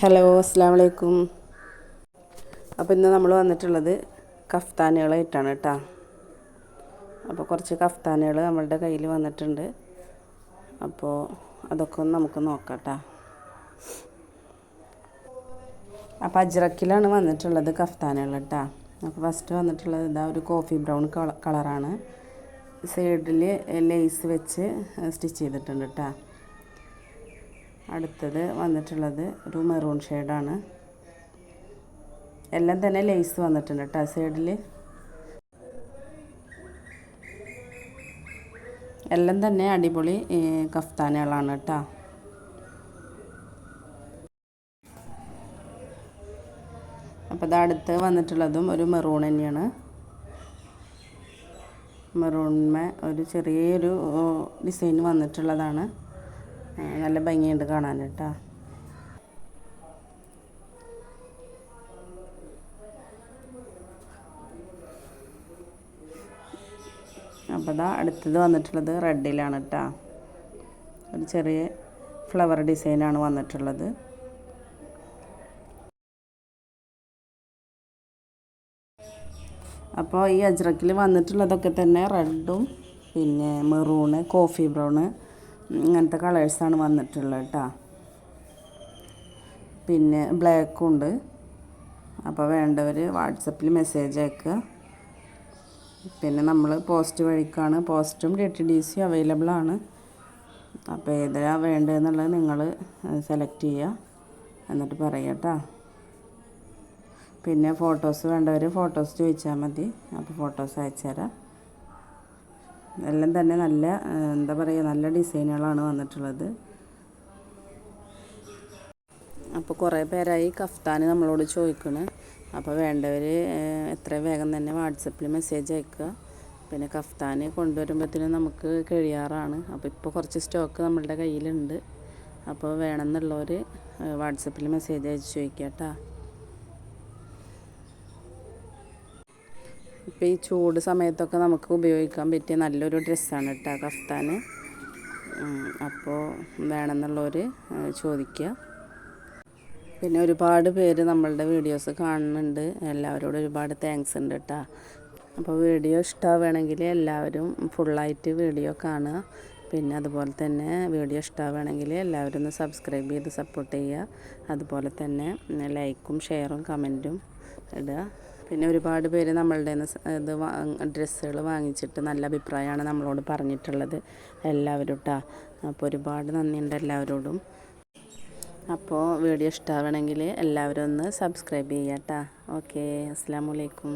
Hello അസ്സാം വലൈക്കും അപ്പോൾ ഇന്ന് നമ്മൾ വന്നിട്ടുള്ളത് കഫ്താനുകളായിട്ടാണ് കേട്ടോ. അപ്പോൾ കുറച്ച് കഫ്താനുകൾ നമ്മളുടെ കയ്യിൽ വന്നിട്ടുണ്ട്. അപ്പോൾ അതൊക്കെ ഒന്ന് നമുക്ക് നോക്കാം കേട്ടോ. അപ്പോൾ അജ്രക്കിലാണ് വന്നിട്ടുള്ളത് കഫ്താനുകൾ കേട്ടോ. അപ്പോൾ ഫസ്റ്റ് വന്നിട്ടുള്ളത് ഇതാ ഒരു കോഫി ബ്രൗൺ കളറാണ് സൈഡിൽ ലേസ് വെച്ച് സ്റ്റിച്ച് ചെയ്തിട്ടുണ്ട് കേട്ടോ. അടുത്തത് വന്നിട്ടുള്ളത് ഒരു മെറൂൺ ഷെയ്ഡാണ്. എല്ലാം തന്നെ ലേസ് വന്നിട്ടുണ്ട് കേട്ടോ സൈഡിൽ എല്ലാം തന്നെ അടിപൊളി കഫ്താനുകളാണ് കേട്ടോ അപ്പോൾ ഇത് അടുത്ത് വന്നിട്ടുള്ളതും ഒരു മെറൂൺ തന്നെയാണ്. മെറൂൺമേ ഒരു ചെറിയൊരു ഡിസൈൻ വന്നിട്ടുള്ളതാണ്. നല്ല ഭംഗിയുണ്ട് കാണാൻ കേട്ടോ. അപ്പോൾ ഇതാ അടുത്തത് വന്നിട്ടുള്ളത് റെഡിലാണ് കേട്ടോ ഒരു ചെറിയ ഫ്ലവർ ഡിസൈനാണ് വന്നിട്ടുള്ളത്. അപ്പോൾ ഈ അജ്രക്കിൽ വന്നിട്ടുള്ളതൊക്കെ തന്നെ റെഡും പിന്നെ മെറൂണ് കോഫി ബ്രൗണ് ഇങ്ങനത്തെ കളേഴ്സാണ് വന്നിട്ടുള്ളത് കേട്ടോ. പിന്നെ ബ്ലാക്കും ഉണ്ട് അപ്പോൾ വേണ്ടവർ വാട്സപ്പിൽ മെസ്സേജ് അയക്കുക. പിന്നെ നമ്മൾ പോസ്റ്റ് വഴിക്കാണ്. പോസ്റ്റും ഡി ടി ഡി സിയും അവൈലബിൾ ആണ്. അപ്പോൾ ഏതാ വേണ്ടതെന്നുള്ളത് നിങ്ങൾ സെലക്ട് ചെയ്യുക. എന്നിട്ട് പറയട്ടോ പിന്നെ ഫോട്ടോസ് വേണ്ടവർ ഫോട്ടോസ് ചോദിച്ചാൽ മതി. അപ്പോൾ ഫോട്ടോസ് അയച്ചു തരാം എല്ലാം തന്നെ നല്ല എന്താ പറയുക നല്ല ഡിസൈനുകളാണ് വന്നിട്ടുള്ളത്. അപ്പോൾ കുറേ പേരായി കഫ്താൻ നമ്മളോട് ചോദിക്കണ്. അപ്പോൾ വേണ്ടവർ എത്ര വേഗം തന്നെ വാട്സപ്പിൽ മെസ്സേജ് അയക്കുക. പിന്നെ കഫ്താൻ കൊണ്ടുവരുമ്പോഴത്തേനും നമുക്ക് കഴിയാറാണ്. അപ്പോൾ ഇപ്പോൾ കുറച്ച് സ്റ്റോക്ക് നമ്മളുടെ കയ്യിലുണ്ട്. അപ്പോൾ വേണമെന്നുള്ളവർ വാട്സപ്പിൽ മെസ്സേജ് അയച്ച് ചോദിക്കുക കേട്ടോ ഇപ്പോൾ ഈ ചൂട് സമയത്തൊക്കെ നമുക്ക് ഉപയോഗിക്കാൻ പറ്റിയ നല്ലൊരു ഡ്രസ്സാണ് കേട്ടോ കഫ്താൻ അപ്പോൾ വേണമെന്നുള്ളവർ ചോദിക്കുക പിന്നെ ഒരുപാട് പേര് നമ്മളുടെ വീഡിയോസ് കാണുന്നുണ്ട്. എല്ലാവരോടും ഒരുപാട് താങ്ക്സ് ഉണ്ട് കേട്ടോ അപ്പോൾ വീഡിയോ ഇഷ്ടമാവുകയാണെങ്കിൽ എല്ലാവരും ഫുള്ളായിട്ട് വീഡിയോ കാണുക. പിന്നെ അതുപോലെ തന്നെ വീഡിയോ ഇഷ്ടമാവുകയാണെങ്കിൽ എല്ലാവരും ഒന്ന് സബ്സ്ക്രൈബ് ചെയ്ത് സപ്പോർട്ട് ചെയ്യുക. അതുപോലെ തന്നെ ലൈക്കും ഷെയറും കമന്റും ഇടുക. പിന്നെ ഒരുപാട് പേര് നമ്മളുടെ ഇത് ഡ്രസ്സുകൾ വാങ്ങിച്ചിട്ട് നല്ല അഭിപ്രായമാണ് നമ്മളോട് പറഞ്ഞിട്ടുള്ളത്. എല്ലാവരും കേട്ടോ അപ്പോൾ ഒരുപാട് നന്ദിയുണ്ട് എല്ലാവരോടും. അപ്പോൾ വീഡിയോ ഇഷ്ടമാവണമെങ്കിൽ എല്ലാവരും ഒന്ന് സബ്സ്ക്രൈബ് ചെയ്യാം കേട്ടോ ഓക്കെ അസ്സാം വലൈക്കും